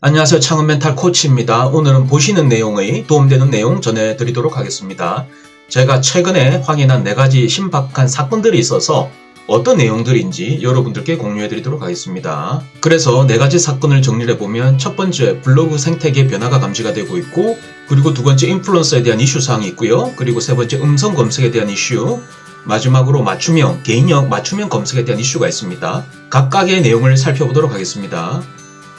안녕하세요. 창은 멘탈 코치입니다. 오늘은 보시는 내용의 도움되는 내용 전해드리도록 하겠습니다. 제가 최근에 확인한 네 가지 신박한 사건들이 있어서 어떤 내용들인지 여러분들께 공유해드리도록 하겠습니다. 그래서 네 가지 사건을 정리해보면 첫 번째 블로그 생태계 변화가 감지가 되고 있고 그리고 두 번째 인플루언서에 대한 이슈 사항이 있고요. 그리고 세 번째 음성 검색에 대한 이슈 마지막으로 맞춤형, 개인형 맞춤형 검색에 대한 이슈가 있습니다. 각각의 내용을 살펴보도록 하겠습니다.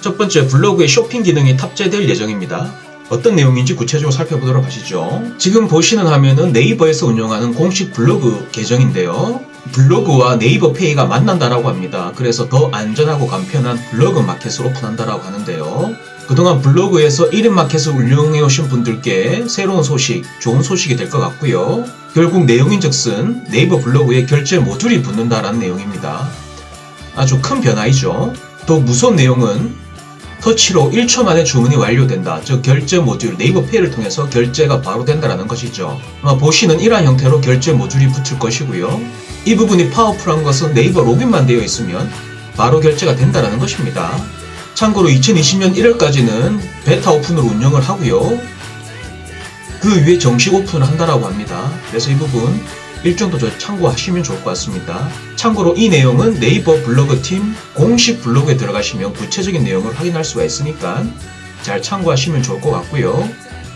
첫 번째 블로그에 쇼핑 기능이 탑재될 예정입니다. 어떤 내용인지 구체적으로 살펴보도록 하시죠. 지금 보시는 화면은 네이버에서 운영하는 공식 블로그 계정인데요. 블로그와 네이버 페이가 만난다라고 합니다. 그래서 더 안전하고 간편한 블로그 마켓을 오픈한다라고 하는데요. 그동안 블로그에서 1인 마켓을 운영해 오신 분들께 새로운 소식, 좋은 소식이 될 것 같고요. 결국 내용인즉슨 네이버 블로그에 결제 모듈이 붙는다라는 내용입니다. 아주 큰 변화이죠. 더 무서운 내용은 터치로 1초 만에 주문이 완료된다. 즉 결제 모듈 네이버 페이를 통해서 결제가 바로 된다는 것이죠. 아마 보시는 이러한 형태로 결제 모듈이 붙을 것이고요. 이 부분이 파워풀한 것은 네이버 로그인만 되어 있으면 바로 결제가 된다는 것입니다. 참고로 2020년 1월까지는 베타 오픈으로 운영을 하고요. 그 위에 정식 오픈을 한다라고 합니다. 그래서 이 부분 일정도 저 참고하시면 좋을 것 같습니다. 참고로 이 내용은 네이버 블로그 팀 공식 블로그에 들어가시면 구체적인 내용을 확인할 수가 있으니까 잘 참고하시면 좋을 것 같고요.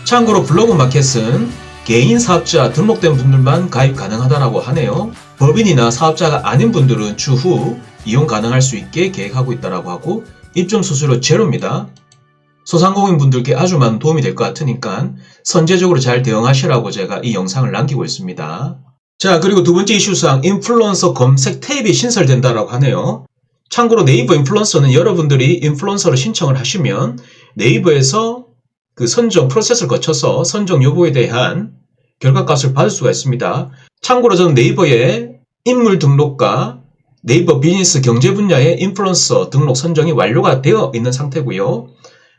참고로 블로그 마켓은 개인 사업자 등록된 분들만 가입 가능하다라고 하네요. 법인이나 사업자가 아닌 분들은 추후 이용 가능할 수 있게 계획하고 있다라고 하고 입점 수수료 제로입니다. 소상공인 분들께 아주 많은 도움이 될 것 같으니까 선제적으로 잘 대응하시라고 제가 이 영상을 남기고 있습니다. 자, 그리고 두 번째 이슈상 인플루언서 검색 탭이 신설된다라고 하네요. 참고로 네이버 인플루언서는 여러분들이 인플루언서로 신청을 하시면 네이버에서 그 선정 프로세스를 거쳐서 선정 여부에 대한 결과값을 받을 수가 있습니다. 참고로 저는 네이버에 인물 등록과 네이버 비즈니스 경제 분야의 인플루언서 등록 선정이 완료가 되어 있는 상태고요.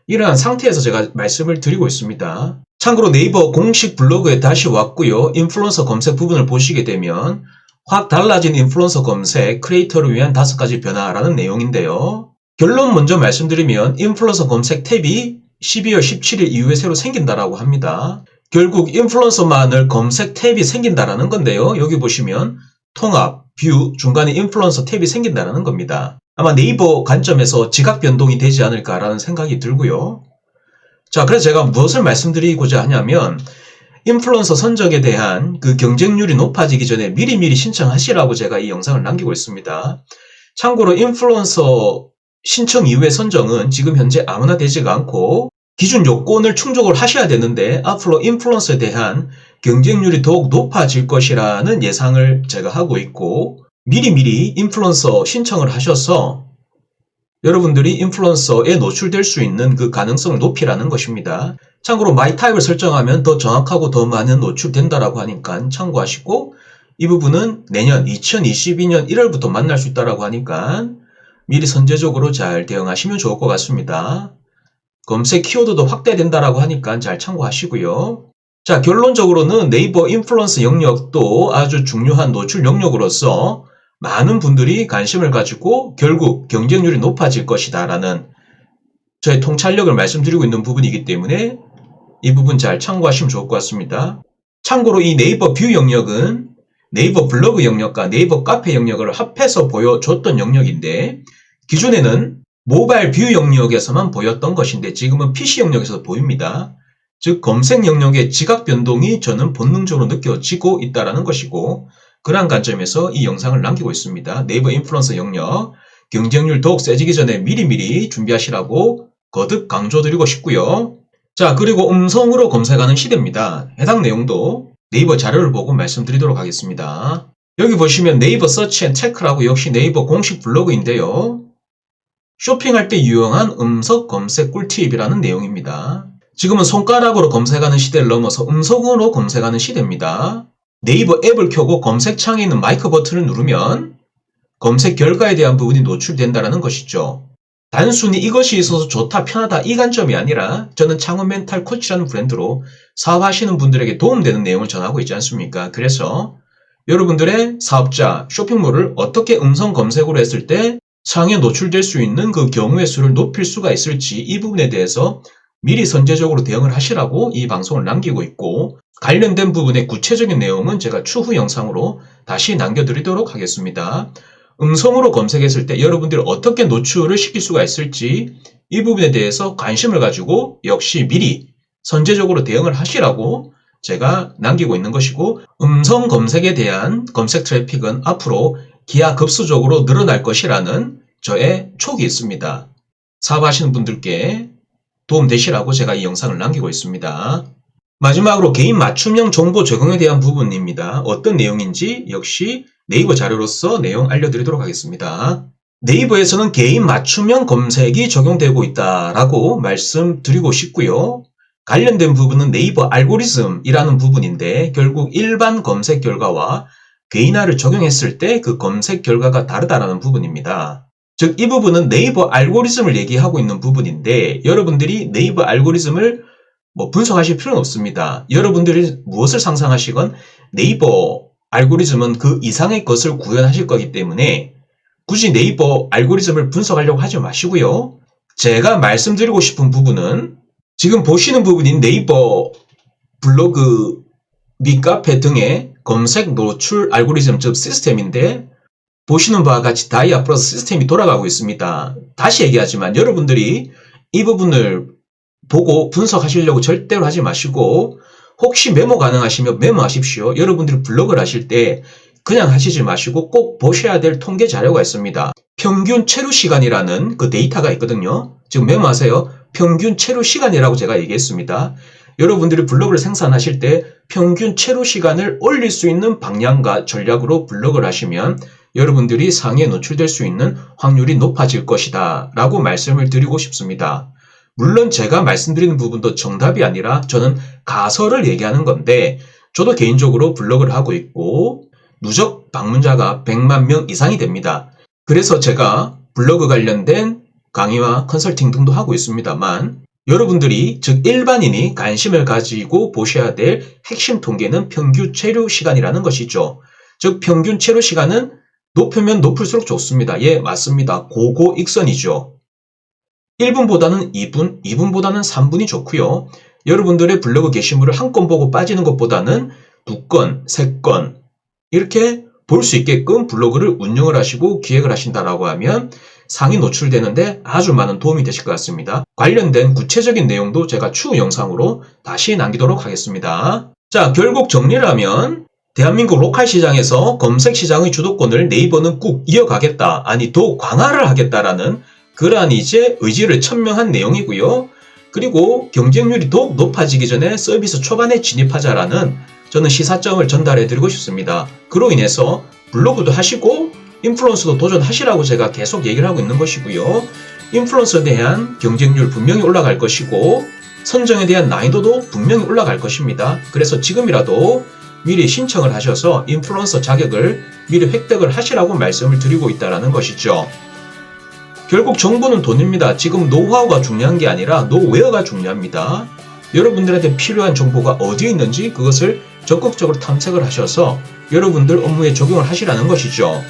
이러한 상태에서 제가 말씀을 드리고 있습니다. 참고로 네이버 공식 블로그에 다시 왔고요. 인플루언서 검색 부분을 보시게 되면 확 달라진 인플루언서 검색 크리에이터를 위한 다섯 가지 변화라는 내용인데요. 결론 먼저 말씀드리면 인플루언서 검색 탭이 12월 17일 이후에 새로 생긴다라고 합니다. 결국 인플루언서만을 검색 탭이 생긴다라는 건데요. 여기 보시면 통합, 뷰, 중간에 인플루언서 탭이 생긴다는 겁니다. 아마 네이버 관점에서 지각 변동이 되지 않을까라는 생각이 들고요. 자, 그래서 제가 무엇을 말씀드리고자 하냐면 인플루언서 선정에 대한 그 경쟁률이 높아지기 전에 미리미리 신청하시라고 제가 이 영상을 남기고 있습니다. 참고로 인플루언서 신청 이후의 선정은 지금 현재 아무나 되지가 않고 기준 요건을 충족을 하셔야 되는데 앞으로 인플루언서에 대한 경쟁률이 더욱 높아질 것이라는 예상을 제가 하고 있고 미리미리 인플루언서 신청을 하셔서 여러분들이 인플루언서에 노출될 수 있는 그 가능성을 높이라는 것입니다. 참고로 마이 타입을 설정하면 더 정확하고 더 많은 노출된다라고 하니까 참고하시고 이 부분은 내년 2022년 1월부터 만날 수 있다라고 하니까 미리 선제적으로 잘 대응하시면 좋을 것 같습니다. 검색 키워드도 확대된다라고 하니까 잘 참고하시고요. 자, 결론적으로는 네이버 인플루언서 영역도 아주 중요한 노출 영역으로서 많은 분들이 관심을 가지고 결국 경쟁률이 높아질 것이다 라는 저의 통찰력을 말씀드리고 있는 부분이기 때문에 이 부분 잘 참고하시면 좋을 것 같습니다. 참고로 이 네이버 뷰 영역은 네이버 블로그 영역과 네이버 카페 영역을 합해서 보여줬던 영역인데 기존에는 모바일 뷰 영역에서만 보였던 것인데 지금은 PC 영역에서 보입니다. 즉 검색 영역의 지각 변동이 저는 본능적으로 느껴지고 있다는 것이고 그러한 관점에서 이 영상을 남기고 있습니다. 네이버 인플루언서 영역 경쟁률 더욱 세지기 전에 미리미리 준비하시라고 거듭 강조드리고 싶고요. 자 그리고 음성으로 검색하는 시대입니다. 해당 내용도 네이버 자료를 보고 말씀드리도록 하겠습니다. 여기 보시면 네이버 서치 앤 체크라고 역시 네이버 공식 블로그인데요. 쇼핑할 때 유용한 음성 검색 꿀팁이라는 내용입니다. 지금은 손가락으로 검색하는 시대를 넘어서 음성으로 검색하는 시대입니다. 네이버 앱을 켜고 검색창에 있는 마이크 버튼을 누르면 검색 결과에 대한 부분이 노출된다는 것이죠. 단순히 이것이 있어서 좋다, 편하다 이 관점이 아니라 저는 창원 멘탈 코치라는 브랜드로 사업하시는 분들에게 도움되는 내용을 전하고 있지 않습니까? 그래서 여러분들의 사업자, 쇼핑몰을 어떻게 음성 검색으로 했을 때 상에 노출될 수 있는 그 경우의 수를 높일 수가 있을지 이 부분에 대해서 미리 선제적으로 대응을 하시라고 이 방송을 남기고 있고 관련된 부분의 구체적인 내용은 제가 추후 영상으로 다시 남겨드리도록 하겠습니다. 음성으로 검색했을 때 여러분들이 어떻게 노출을 시킬 수가 있을지 이 부분에 대해서 관심을 가지고 역시 미리 선제적으로 대응을 하시라고 제가 남기고 있는 것이고 음성 검색에 대한 검색 트래픽은 앞으로 기하급수적으로 늘어날 것이라는 저의 촉이 있습니다. 사업하시는 분들께 도움 되시라고 제가 이 영상을 남기고 있습니다. 마지막으로 개인 맞춤형 정보 적용에 대한 부분입니다. 어떤 내용인지 역시 네이버 자료로서 내용 알려드리도록 하겠습니다. 네이버에서는 개인 맞춤형 검색이 적용되고 있다라고 말씀드리고 싶고요. 관련된 부분은 네이버 알고리즘이라는 부분인데 결국 일반 검색 결과와 개인화를 적용했을 때 그 검색 결과가 다르다라는 부분입니다. 즉, 이 부분은 네이버 알고리즘을 얘기하고 있는 부분인데 여러분들이 네이버 알고리즘을 뭐 분석하실 필요는 없습니다. 여러분들이 무엇을 상상하시건 네이버 알고리즘은 그 이상의 것을 구현하실 거기 때문에 굳이 네이버 알고리즘을 분석하려고 하지 마시고요. 제가 말씀드리고 싶은 부분은 지금 보시는 부분인 네이버 블로그 및 카페 등의 검색 노출 알고리즘 즉 시스템인데 보시는 바와 같이 다이아 플러스 시스템이 돌아가고 있습니다. 다시 얘기하지만 여러분들이 이 부분을 보고 분석하시려고 절대로 하지 마시고 혹시 메모 가능하시면 메모하십시오. 여러분들이 블로그를 하실 때 그냥 하시지 마시고 꼭 보셔야 될 통계 자료가 있습니다. 평균 체류 시간이라는 그 데이터가 있거든요. 지금 메모하세요. 평균 체류 시간이라고 제가 얘기했습니다. 여러분들이 블로그를 생산하실 때 평균 체류 시간을 올릴 수 있는 방향과 전략으로 블로그를 하시면 여러분들이 상에 노출될 수 있는 확률이 높아질 것이다 라고 말씀을 드리고 싶습니다. 물론 제가 말씀드리는 부분도 정답이 아니라 저는 가설을 얘기하는 건데 저도 개인적으로 블로그를 하고 있고 누적 방문자가 100만 명 이상이 됩니다. 그래서 제가 블로그 관련된 강의와 컨설팅 등도 하고 있습니다만 여러분들이 즉 일반인이 관심을 가지고 보셔야 될 핵심 통계는 평균 체류 시간이라는 것이죠. 즉 평균 체류 시간은 높으면 높을수록 좋습니다. 예, 맞습니다. 고고 익선이죠. 1분보다는 2분, 2분보다는 3분이 좋고요. 여러분들의 블로그 게시물을 한 건 보고 빠지는 것보다는 두 건, 세 건 이렇게 볼 수 있게끔 블로그를 운영을 하시고 기획을 하신다라고 하면 상이 노출되는데 아주 많은 도움이 되실 것 같습니다. 관련된 구체적인 내용도 제가 추후 영상으로 다시 남기도록 하겠습니다. 자, 결국 정리를 하면 대한민국 로컬 시장에서 검색 시장의 주도권을 네이버는 꾹 이어가겠다, 아니 더욱 강화를 하겠다라는 그러한 이제 의지를 천명한 내용이고요. 그리고 경쟁률이 더욱 높아지기 전에 서비스 초반에 진입하자라는 저는 시사점을 전달해 드리고 싶습니다. 그로 인해서 블로그도 하시고 인플루언서도 도전하시라고 제가 계속 얘기를 하고 있는 것이고요. 인플루언서에 대한 경쟁률 분명히 올라갈 것이고 선정에 대한 난이도도 분명히 올라갈 것입니다. 그래서 지금이라도 미리 신청을 하셔서 인플루언서 자격을 미리 획득을 하시라고 말씀을 드리고 있다는 것이죠. 결국 정보는 돈입니다. 지금 노하우가 중요한 게 아니라 노웨어가 중요합니다. 여러분들한테 필요한 정보가 어디에 있는지 그것을 적극적으로 탐색을 하셔서 여러분들 업무에 적용을 하시라는 것이죠.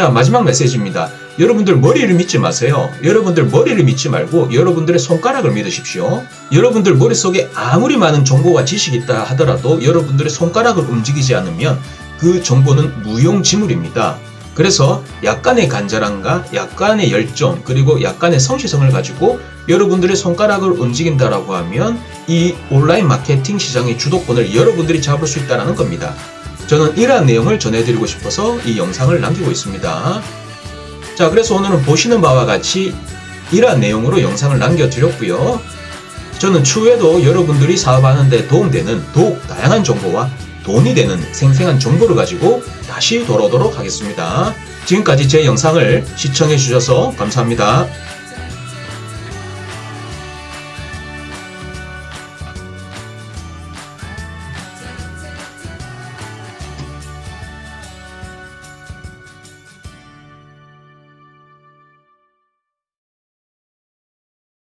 자, 마지막 메시지입니다. 여러분들 머리를 믿지 마세요. 여러분들 머리를 믿지 말고 여러분들의 손가락을 믿으십시오. 여러분들 머릿속에 아무리 많은 정보와 지식이 있다 하더라도 여러분들의 손가락을 움직이지 않으면 그 정보는 무용지물입니다. 그래서 약간의 간절함과 약간의 열정 그리고 약간의 성실성을 가지고 여러분들의 손가락을 움직인다라고 하면 이 온라인 마케팅 시장의 주도권을 여러분들이 잡을 수 있다는 겁니다. 저는 이러한 내용을 전해드리고 싶어서 이 영상을 남기고 있습니다. 자, 그래서 오늘은 보시는 바와 같이 이러한 내용으로 영상을 남겨드렸고요. 저는 추후에도 여러분들이 사업하는데 도움되는 더욱 다양한 정보와 돈이 되는 생생한 정보를 가지고 다시 돌아오도록 하겠습니다. 지금까지 제 영상을 시청해 주셔서 감사합니다.